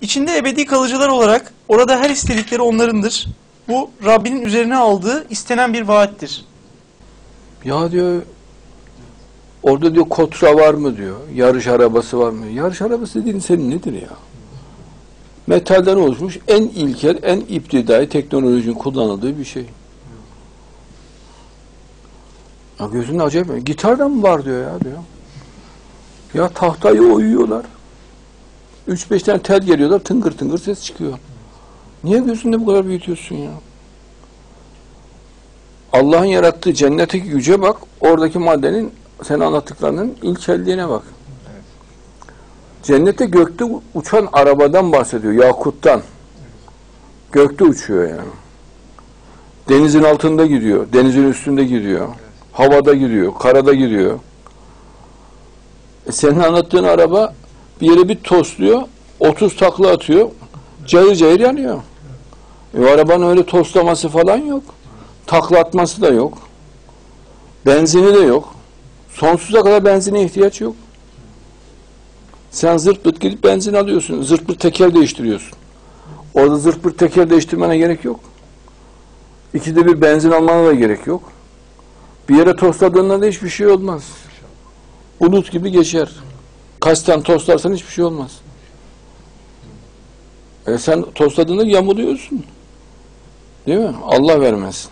İçinde ebedi kalıcılar olarak orada her istedikleri onlarındır. Bu Rabbinin üzerine aldığı istenen bir vaattir. Ya diyor orada diyor kotra var mı diyor. Yarış arabası var mı? Yarış arabası dediğin senin nedir ya? Metalden oluşmuş en ilkel, en iptidai teknolojinin kullanıldığı bir şey. Ya gözünde acayip. Gitarda mı var diyor ya diyor. Ya tahtayı oyuyorlar. Üç beş tane tel geliyorlar tıngır tıngır ses çıkıyor. Niye gözünde bu kadar büyütüyorsun ya? Allah'ın yarattığı cennetteki güce bak, oradaki maddenin sen anlattıklarının ilkelliğine bak. Cennette gökte uçan arabadan bahsediyor, yakuttan. Gökte uçuyor yani. Denizin altında gidiyor, denizin üstünde gidiyor, havada gidiyor, karada gidiyor. E senin anlattığın araba bir yere bir tosluyor, 30 takla atıyor, cayır cayır yanıyor. E arabanın öyle toslaması falan yok. Taklatması da yok. Benzini de yok. Sonsuza kadar benzine ihtiyaç yok. Sen zırt pırt gidip benzin alıyorsun. Zırt pırt teker değiştiriyorsun. Orada zırt pırt teker değiştirmene gerek yok. İkide bir benzin almana da gerek yok. Bir yere tosladığında da hiçbir şey olmaz. Bulut gibi geçer. Kasten tostlarsan hiçbir şey olmaz. E sen tostladığında yamuluyorsun. Değil mi? Allah vermesin.